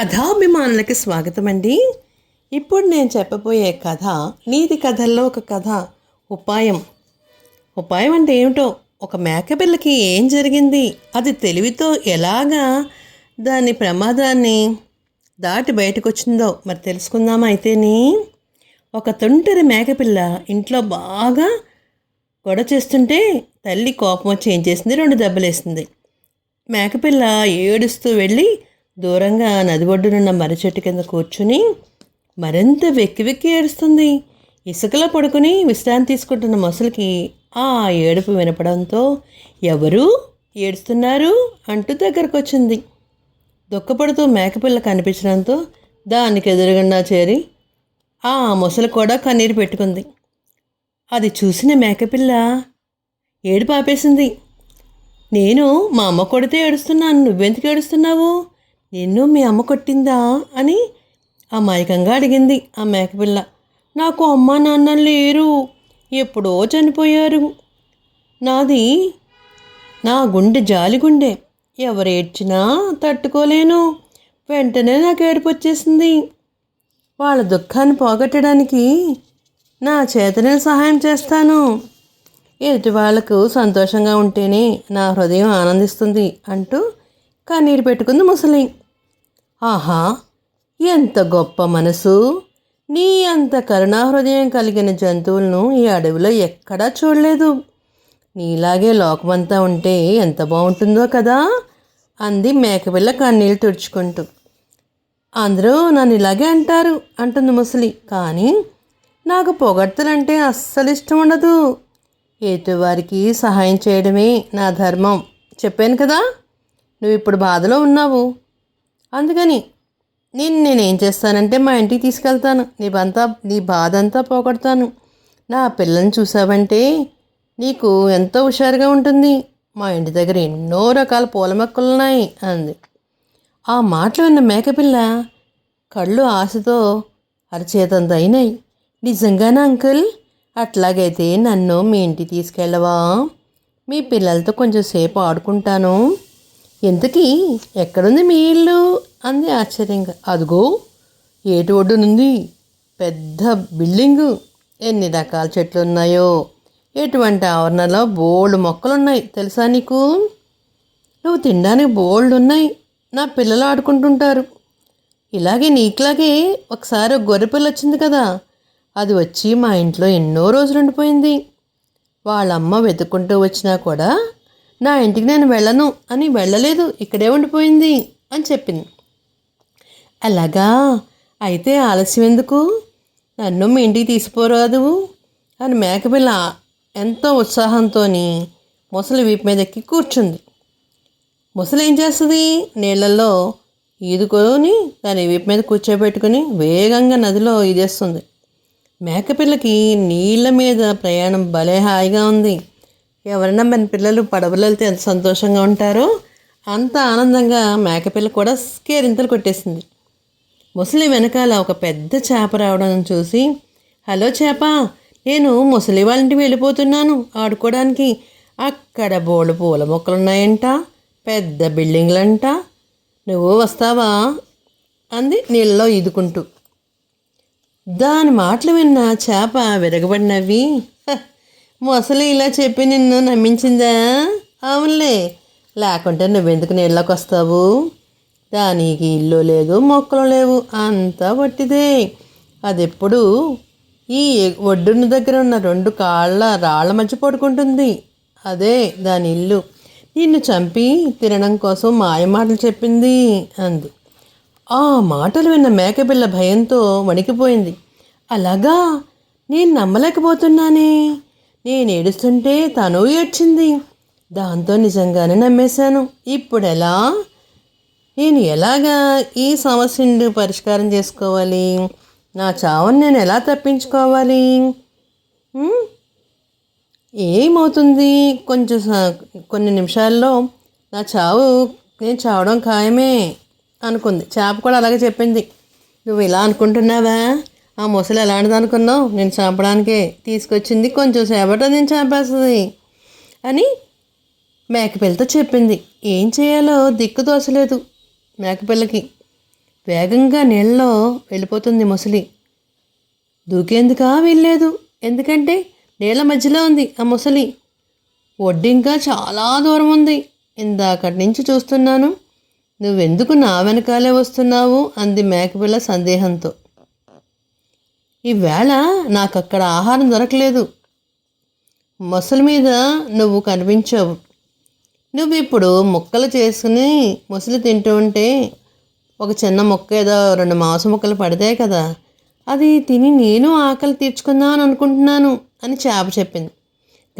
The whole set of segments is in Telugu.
కథాభిమానులకి స్వాగతం అండి ఇప్పుడు నేను చెప్పబోయే కథ నీతి కథల్లో ఒక కథ ఉపాయం. ఉపాయం అంటే ఏమిటో? ఒక మేకపిల్లకి ఏం జరిగింది? అది తెలివితో ఎలాగా దాని ప్రమాదాన్ని దాటి బయటకు వచ్చిందో మరి తెలుసుకుందామా అయితేని? ఒక తొంటరి మేకపిల్ల ఇంట్లో బాగా గొడవ చేస్తుంటే తల్లి కోపం వచ్చి ఏం చేసింది? రెండు దెబ్బలేసింది. మేకపిల్ల ఏడుస్తూ వెళ్ళి దూరంగా నది ఒడ్డునున్న మర్రి చెట్టు కింద కూర్చుని మరింత వెక్కి వెక్కి ఏడుస్తుంది. ఇసుకలో పడుకుని విశ్రాంతి తీసుకుంటున్న మొసలికి ఆ ఏడుపు వినపడంతో ఎవరు ఏడుస్తున్నారు అంటూ దగ్గరకు వచ్చింది. దుఃఖపడుతూ మేకపిల్ల కనిపించడంతో దానికి ఎదురుగుండా చేరి ఆ మొసలి కూడా కన్నీరు పెట్టుకుంది. అది చూసిన మేకపిల్ల ఏడుపు ఆపేసింది. నేను మా అమ్మ కొడితే ఏడుస్తున్నాను. నువ్వెందుకు ఏడుస్తున్నావు? నిన్ను మీ అమ్మ కొట్టిందా? అని అమాయకంగా అడిగింది ఆ మేకపిల్ల. నాకు అమ్మ నాన్న లేరు. ఎప్పుడో చనిపోయారు. నాది నా గుండె జాలి గుండె. ఎవరు ఏడ్చినా తట్టుకోలేను. వెంటనే నాకు ఏడుపు వచ్చేసింది. వాళ్ళ దుఃఖాన్ని పోగొట్టడానికి నా చేతనే సహాయం చేస్తాను. ఎదుటి వాళ్ళకు సంతోషంగా ఉంటేనే నా హృదయం ఆనందిస్తుంది అంటూ కన్నీరు పెట్టుకుంది ముసలి. ఆహా ఎంత గొప్ప మనసు. నీ అంత కరుణా హృదయం కలిగిన జంతువులను ఈ అడవిలో ఎక్కడా చూడలేదు. నీలాగే లోకమంతా ఉంటే ఎంత బాగుంటుందో కదా అంది మేకపిల్ల కన్నీళ్ళు తుడుచుకుంటూ. అందరూ నన్ను ఇలాగే అంటారు అంటుంది ముసలి. కానీ నాకు పొగడ్తలంటే అస్సలు ఇష్టం ఉండదు. ఎటువారికి సహాయం చేయడమే నా ధర్మం. చెప్పాను కదా నువ్వు ఇప్పుడు బాధలో ఉన్నావు. అందుకని నేను నేనేం చేస్తానంటే మా ఇంటికి తీసుకెళ్తాను. నీ బంతా నీ బాధ అంతా పోగొడతాను. నా పిల్లల్ని చూసావంటే నీకు ఎంతో హుషారుగా ఉంటుంది. మా ఇంటి దగ్గర ఎన్నో రకాల పూల మొక్కలు ఉన్నాయి అంది. ఆ మాటలు విన్న మేకపిల్ల కళ్ళు ఆశతో అరచేతంత అయినాయి నిజంగానా అంకుల్? అట్లాగైతే నన్ను మీ ఇంటికి తీసుకెళ్ళవా? మీ పిల్లలతో కొంచెం సేపు ఆడుకుంటాను. ఎందుకీ? ఎక్కడుంది మీ ఇల్లు? అంది ఆశ్చర్యంగా. అదిగో ఏటి ఒడ్డునుంది? పెద్ద బిల్డింగు. ఎన్ని రకాల చెట్లు ఉన్నాయో ఎటువంటి ఆవరణలో బోల్డ్ మొక్కలు ఉన్నాయి తెలుసా నీకు? నువ్వు తినడానికి బోల్డ్ ఉన్నాయి నా పిల్లలు ఆడుకుంటుంటారు. ఇలాగే నీకులాగే ఒకసారి ఒక గొర్రెపిల్ల వచ్చింది కదా. అది వచ్చి మా ఇంట్లో ఎన్నో రోజులు ఉండిపోయింది. వాళ్ళమ్మ వెతుక్కుంటూ వచ్చినా కూడా నా ఇంటికి నేను వెళ్ళను అని వెళ్ళలేదు ఇక్కడే ఉండిపోయింది అని చెప్పింది. అలాగా? అయితే ఆలస్యం ఎందుకు? నన్ను మీ ఇంటికి తీసిపోరాదు అని మేకపిల్ల ఎంతో ఉత్సాహంతో ముసలి వీపు మీద ఎక్కి కూర్చుంది. ముసలి ఏం చేస్తుంది? నీళ్ళల్లో ఈదుకొని దాని వీపు మీద కూర్చోబెట్టుకుని వేగంగా నదిలో ఈదేస్తుంది. మేకపిల్లకి నీళ్ళ మీద ప్రయాణం భలే హాయిగా ఉంది. ఎవరైనా మన పిల్లలు పడవలు వెళ్తే ఎంత సంతోషంగా ఉంటారో అంత ఆనందంగా మేకపిల్ల కూడా స్కేరింతలు కొట్టేసింది. ముసలి వెనకాల ఒక పెద్ద చేప రావడం చూసి హలో చేప నేను ముసలి వాళ్ళంటికి వెళ్ళిపోతున్నాను. ఆడుకోవడానికి అక్కడ బోళ్ళు పూల మొక్కలు ఉన్నాయంట పెద్ద బిల్డింగ్లంట. నువ్వు వస్తావా? అంది నీళ్ళలో ఈదుకుంటూ. దాని మాటలు విన్న చేప విరగబడినవి మొసలి ఇలా చెప్పి నిన్ను నమ్మించిందా? అవునులే. లేకుంటే నువ్వెందుకు నీళ్ళకి వస్తావు దానికి ఇల్లు లేదు మొక్కలు లేవు అంతా వట్టిదే. అదెప్పుడు? ఈ ఒడ్డున దగ్గర ఉన్న రెండు కాళ్ళ రాళ్ళ మధ్య పడుకుంటుంది. అదే దాని ఇల్లు. నిన్ను చంపి తినడం కోసం మాయమాటలు చెప్పింది అంది. ఆ మాటలు విన్న మేకపిల్ల భయంతో వణికిపోయింది. అలాగా? నేను నమ్మలేకపోతున్నానే. నేను ఏడుస్తుంటే తను ఏడ్చింది. దాంతో నిజంగానే నమ్మేశాను. ఇప్పుడు ఎలా నేను ఎలాగా ఈ సమస్యను పరిష్కారం చేసుకోవాలి? నా చావుని నేను ఎలా తప్పించుకోవాలి? ఏమవుతుంది? కొంచెం కొన్ని నిమిషాల్లో నా చావు నేను చావడం ఖాయమే అనుకుంది. చేప కూడా అలాగే చెప్పింది. నువ్వు ఇలా అనుకుంటున్నావా? ఆ ముసలి ఎలాంటిది అనుకున్నావు? నేను చంపడానికే తీసుకొచ్చింది. కొంచెం సేపట నేను చంపేస్తుంది అని మేకపిల్లతో చెప్పింది. ఏం చేయాలో దిక్కు తోచలేదు మేకపిల్లకి. వేగంగా నీళ్ళలో వెళ్ళిపోతుంది ముసలి. దూకేందుకా వెళ్ళలేదు ఎందుకంటే నీళ్ళ మధ్యలో ఉంది ఆ ముసలి. ఒడ్డు ఇంకా చాలా దూరం ఉంది. ఇందాకటి నుంచి చూస్తున్నాను. నువ్వెందుకు నా వెనకాలే వస్తున్నావు? అంది మేకపిల్ల సందేహంతో. ఈవేళ నాకు అక్కడ ఆహారం దొరకలేదు. మొసలి మీద నువ్వు కనిపించావు. నువ్వు ఇప్పుడు ముక్కలు చేసుకుని ముసలి తింటూ ఉంటే ఒక చిన్న ముక్క ఏదో రెండు మాంస ముక్కలు పడతాయి కదా అది తిని నేను ఆకలి తీర్చుకుందామని అనుకుంటున్నాను అని చేప చెప్పింది.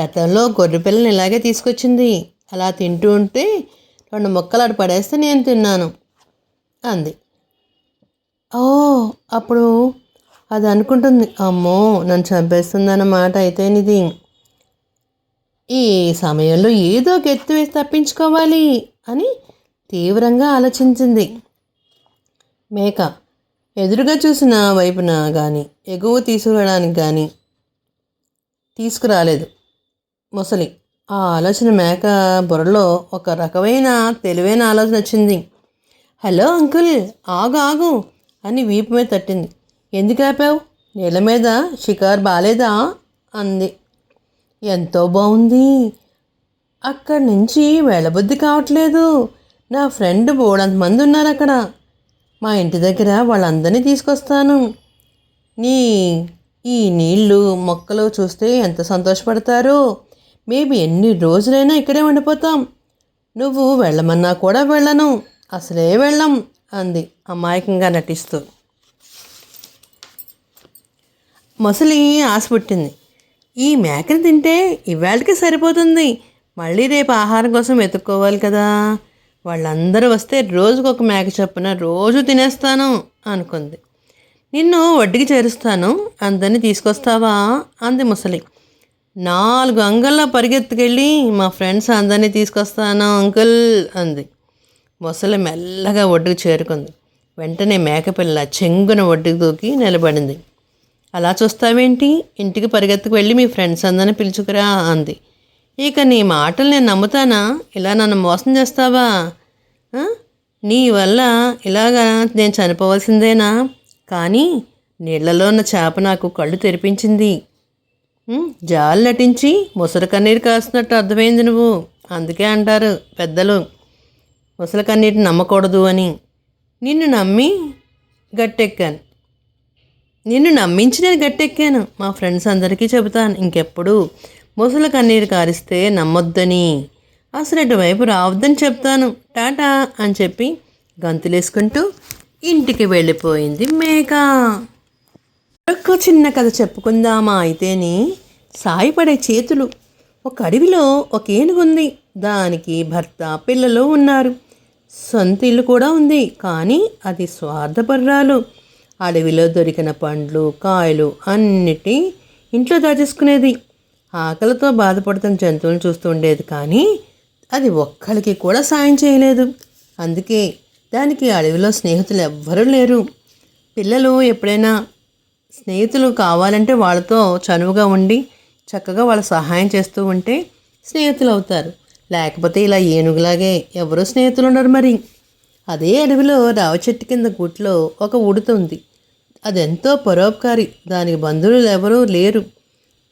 గతంలో గొర్రెపిల్లని ఇలాగే తీసుకొచ్చింది. అలా తింటూ ఉంటే రెండు ముక్కలు అటు పడేస్తే నేను తిన్నాను అంది. ఓ అప్పుడు అది అనుకుంటుంది అమ్మో నన్ను చంపేస్తుందన్నమాట అయితేనిది ఈ సమయంలో ఏదో ఒక వేసి తప్పించుకోవాలి అని తీవ్రంగా ఆలోచించింది. మేక ఎదురుగా చూసిన వైపున కానీ ఎగువ తీసుకురావడానికి కానీ తీసుకురాలేదు. ముసలి ఆ ఆలోచన మేక బుర్రలో ఒక రకమైన తెలివైన ఆలోచన వచ్చింది. హలో అంకుల్ ఆగు ఆగు అని వీపు మీద తట్టింది. ఎందుకు ఆపావు? నీళ్ళ మీద షికారు బాలేదా? అంది. ఎంతో బాగుంది అక్కడి నుంచి వెళ్ళబుద్ధి కావట్లేదు. నా ఫ్రెండ్ బోడంతమంది ఉన్నారు అక్కడ మా ఇంటి దగ్గర వాళ్ళందరినీ తీసుకొస్తాను. నీ ఈ నీళ్ళు మొక్కలు చూస్తే ఎంత సంతోషపడతారో. మేబీ ఎన్ని రోజులైనా ఇక్కడే ఉండిపోతాం. నువ్వు వెళ్ళమన్నా కూడా వెళ్ళను. అసలే వెళ్ళం అంది అమాయకంగా నటిస్తూ. మొసలి ఆశ పుట్టింది. ఈ మేకని తింటే ఇవాళకి సరిపోతుంది. మళ్ళీ రేపు ఆహారం కోసం వెతుక్కోవాలి కదా. వాళ్ళందరూ వస్తే రోజుకు ఒక మేక చొప్పున రోజు తినేస్తాను అనుకుంది. నిన్ను వడ్డీకి చేరుస్తాను అందరినీ తీసుకొస్తావా? అంది ముసలి. నాలుగు అంగల్లో పరిగెత్తుకెళ్ళి మా ఫ్రెండ్స్ అందరినీ తీసుకొస్తాను అంకుల్ అంది. ముసలి మెల్లగా ఒడ్డుకు చేరుకుంది. వెంటనే మేకపిల్ల చెంగున ఒడ్డుకు దూకి నిలబడింది. అలా చూస్తావేంటి? ఇంటికి పరిగెత్తుకు వెళ్ళి మీ ఫ్రెండ్స్ అందరిని పిలుచుకురా అంది. ఇక నీ మాటలు నేను నమ్ముతానా? ఇలా నన్ను మోసం చేస్తావా? నీ వల్ల ఇలాగా నేను చనిపోవాల్సిందేనా? కానీ నీళ్ళలో ఉన్న చేప నాకు కళ్ళు తెరిపించింది. జాలు నటించి ముసలి కన్నీరు కాస్తున్నట్టు అర్థమైంది నువ్వు అందుకే అంటారు పెద్దలు. ముసలి కన్నీటిని నమ్మకూడదు అని. నిన్ను నమ్మి గట్టెక్కాను. నిన్ను నమ్మించి నేను గట్టెక్కాను. మా ఫ్రెండ్స్ అందరికీ చెబుతాను ఇంకెప్పుడు? ముసలి కన్నీరు కారిస్తే నమ్మొద్దని. అసలు ఇటువైపు రావద్దని చెప్తాను. టాటా అని చెప్పి గంతులేసుకుంటూ ఇంటికి వెళ్ళిపోయింది మేక మరొక చిన్న కథ చెప్పుకుందామా అయితేని సాయపడే చేతులు. ఒక అడవిలో ఒక ఏనుగుంది దానికి భర్త పిల్లలు ఉన్నారు. సొంత ఇల్లు కూడా ఉంది. కానీ అది స్వార్థపర్రాలు. అడవిలో దొరికిన పండ్లు కాయలు అన్నిటి ఇంట్లో దాచేసుకునేది. ఆకలితో బాధపడుతున్న జంతువులను చూస్తూ ఉండేది కానీ అది ఒక్కరికి కూడా సాయం చేయలేదు. అందుకే దానికి అడవిలో స్నేహితులు ఎవ్వరూ లేరు. పిల్లలు ఎప్పుడైనా స్నేహితులు కావాలంటే వాళ్ళతో చనువుగా ఉండి చక్కగా వాళ్ళ సహాయం చేస్తూ ఉంటే స్నేహితులు అవుతారు. లేకపోతే ఇలా ఏనుగులాగే ఎవరో స్నేహితులు ఉండరు మరి. అదే అడవిలో రావ చెట్టు కింద గుట్లో ఒక ఉడుతుంది అదెంతో పరోపకారి. దానికి బంధువులు ఎవరూ లేరు.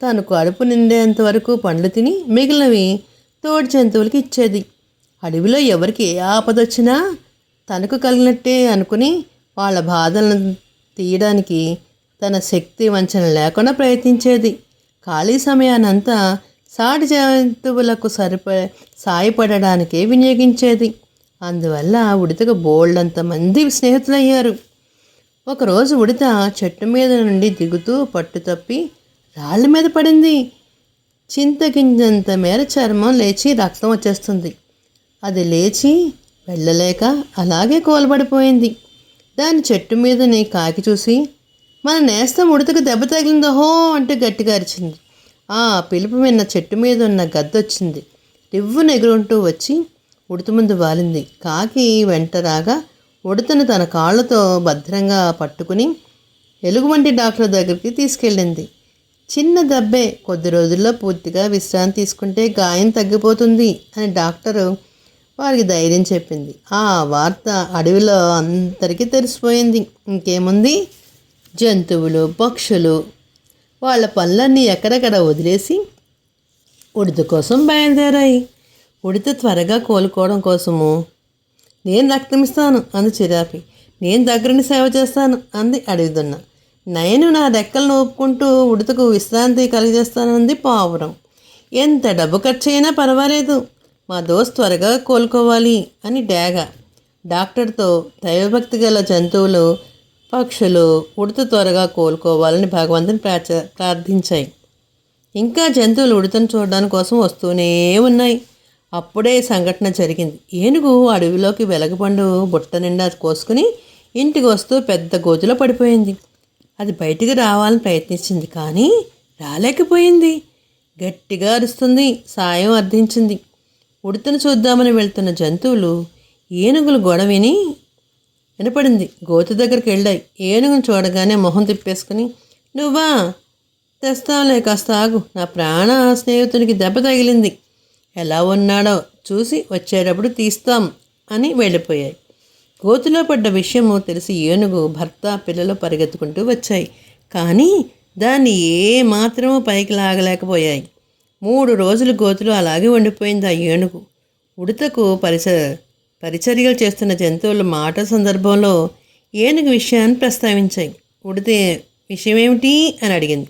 తను కడుపు నిండేంత వరకు పండ్లు తిని మిగిలినవి తోడు జంతువులకి ఇచ్చేది. అడవిలో ఎవరికి ఏ ఆపదొచ్చినా తనకు కలిగినట్టే అనుకుని వాళ్ళ బాధలను తీయడానికి తన శక్తి వంచన లేకుండా ప్రయత్నించేది. ఖాళీ సమయానంతా సాటి జంతువులకు సరిప సాయపడడానికే వినియోగించేది. అందువల్ల ఉడితకు బోల్డంత మంది స్నేహితులయ్యారు. ఒకరోజు ఉడత చెట్టు మీద నుండి దిగుతూ పట్టు తప్పి రాళ్ళ మీద పడింది. చింతగింజంత మేర చర్మం లేచి రక్తం వచ్చేస్తుంది. అది లేచి వెళ్ళలేక అలాగే కోలబడిపోయింది. దాని చెట్టు మీదని కాకి చూసి మన నేస్తం ఉడతకు దెబ్బ తగిలిందహో అంటూ గట్టిగా అరిచింది. ఆ పిలుపు విన్న చెట్టు మీద ఉన్న గద్దొచ్చింది రివ్వు ఎగురుంటూ వచ్చి ఉడత ముందు వాలింది. కాకి వెంట రాగా ఉడతను తన కాళ్ళతో భద్రంగా పట్టుకుని ఎలుగుబంటి డాక్టర్ దగ్గరికి తీసుకెళ్ళింది. చిన్న దెబ్బే కొద్ది రోజుల్లో పూర్తిగా విశ్రాంతి తీసుకుంటే గాయం తగ్గిపోతుంది అని డాక్టరు వారికి ధైర్యం చెప్పింది. ఆ వార్త అడవిలో అందరికీ తెలిసిపోయింది. ఇంకేముంది? జంతువులు పక్షులు వాళ్ళ పనులన్నీ ఎక్కడెక్కడ వదిలేసి ఉడత కోసం బయలుదేరాయి. ఉడత త్వరగా కోలుకోవడం కోసము నేను రక్తం ఇస్తాను అంది చిరాపి. నేను దగ్గరుండి సేవ చేస్తాను అంది అడుగుదున్న నేను నా రెక్కలను ఒప్పుకుంటూ ఉడతకు విశ్రాంతి కలిగజేస్తానంది పావురం. ఎంత డబ్బు ఖర్చు అయినా పర్వాలేదు. మా దోస్త్ త్వరగా కోలుకోవాలి అని డాగ. డాక్టర్తో దైవభక్తి గల జంతువులు పక్షులు ఉడత త్వరగా కోలుకోవాలని భగవంతుని ప్రాచ ప్రార్థించాయి. ఇంకా జంతువులు ఉడతను చూడడానికి కోసం వస్తూనే ఉన్నాయి. అప్పుడే సంఘటన జరిగింది. ఏనుగు అడవిలోకి వెలగపండు బుట్ట నిండా కోసుకుని ఇంటికి వస్తూ పెద్ద గోతులో పడిపోయింది. అది బయటికి రావాలని ప్రయత్నించింది కానీ రాలేకపోయింది. గట్టిగా అరుస్తుంది సాయం అర్థించింది. ఉడతను చూద్దామని వెళ్తున్న జంతువులు ఏనుగులు గొడవ విని వినపడింది. గోతు దగ్గరికి వెళ్ళాయి. ఏనుగును చూడగానే మొహం తిప్పేసుకుని నువ్వా? తెస్తావులే కాస్త ఆగు. నా ప్రాణ స్నేహితునికి దెబ్బ తగిలింది. ఎలా ఉన్నాడో చూసి వచ్చేటప్పుడు తీస్తాం అని వెళ్ళిపోయాయి. గోతులో పడ్డ విషయము తెలిసి ఏనుగు భర్త పిల్లలు పరిగెత్తుకుంటూ వచ్చాయి. కానీ దాన్ని ఏ పైకి లాగలేకపోయాయి. మూడు రోజులు గోతులు అలాగే ఉండిపోయింది ఆ ఏనుగు. ఉడతకు పరిస పరిచర్యలు చేస్తున్న జంతువుల మాట సందర్భంలో ఏనుగు విషయాన్ని ప్రస్తావించాయి. ఉడితే విషయం ఏమిటి అని అడిగింది.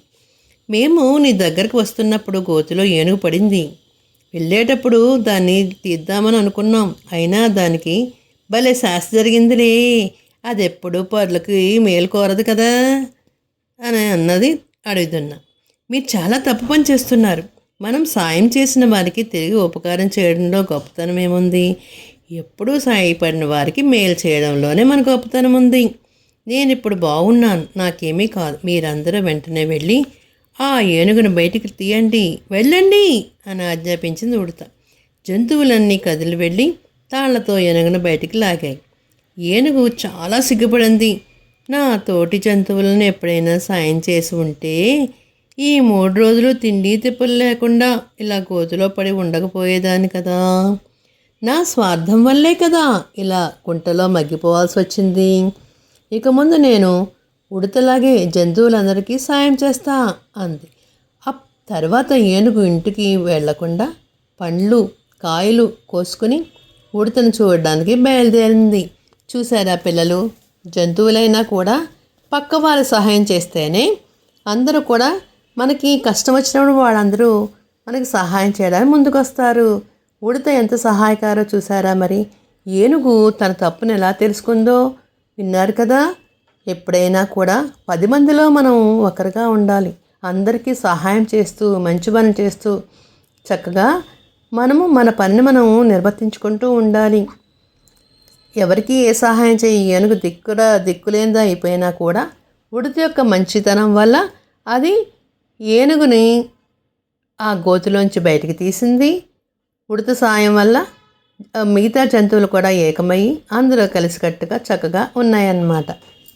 మేము నీ దగ్గరకు వస్తున్నప్పుడు గోతులో ఏనుగు పడింది. వెళ్ళేటప్పుడు దాన్ని తీద్దామని అనుకున్నాం. అయినా దానికి భలే శాస జరిగిందిలే. అది ఎప్పుడు పర్లకి మేలు కోరదు కదా అని అన్నది అడుగుతున్నా. మీరు చాలా తప్పు పని చేస్తున్నారు. మనం సాయం చేసిన వారికి తిరిగి ఉపకారం చేయడంలో గొప్పతనం ఏముంది? ఎప్పుడూ సాయపడిన వారికి మేలు చేయడంలోనే మన గొప్పతనం ఉంది. నేను ఇప్పుడు బాగున్నాను నాకేమీ కాదు. మీరందరూ వెంటనే వెళ్ళి ఆ ఏనుగును బయటికి తీయండి వెళ్ళండి అని ఆజ్ఞాపించింది ఉడత. జంతువులన్నీ కదిలి వెళ్ళి తాళ్ళతో ఏనుగును బయటికి లాగాయి. ఏనుగు చాలా సిగ్గుపడింది. నా తోటి జంతువులను ఎప్పుడైనా సాయం చేసి ఉంటే ఈ మూడు రోజులు తిండి తిప్పులు లేకుండా ఇలా గోతులో పడి ఉండకపోయేదాన్ని కదా. నా స్వార్థం వల్లే కదా ఇలా కుంటలో మగ్గిపోవాల్సి వచ్చింది. ఇక ముందు నేను ఉడతలాగే జంతువులందరికీ సాయం చేస్తా అంది. అప్ తర్వాత ఏనుగు ఇంటికి వెళ్ళకుండా పండ్లు కాయలు కోసుకుని ఉడతను చూడడానికి బయలుదేరింది. చూసారా పిల్లలు? జంతువులైనా కూడా పక్క పక్కవారు సహాయం చేస్తేనే అందరూ కూడా మనకి కష్టం వచ్చినప్పుడు వాళ్ళందరూ మనకి సహాయం చేయడానికి ముందుకొస్తారు. ఉడత ఎంత సహాయకారో చూసారా మరి? ఏనుగు తన తప్పును ఎలా తెలుసుకుందో విన్నారు కదా? ఎప్పుడైనా కూడా పది మందిలో మనం ఒకరిగా ఉండాలి. అందరికీ సహాయం చేస్తూ మంచి పని చేస్తూ చక్కగా మనము మన పనిని మనం నిర్వర్తించుకుంటూ ఉండాలి. ఎవరికి ఏ సహాయం చేయి ఏనుగు దిక్కుడ దిక్కులేందా అయిపోయినా కూడా ఉడత యొక్క మంచితనం వల్ల అది ఏనుగుని ఆ గోతులోంచి బయటికి తీసింది. ఉడత సాయం వల్ల మిగతా జంతువులు కూడా ఏకమయ్యి అందులో కలిసికట్టుగా చక్కగా ఉన్నాయన్నమాట.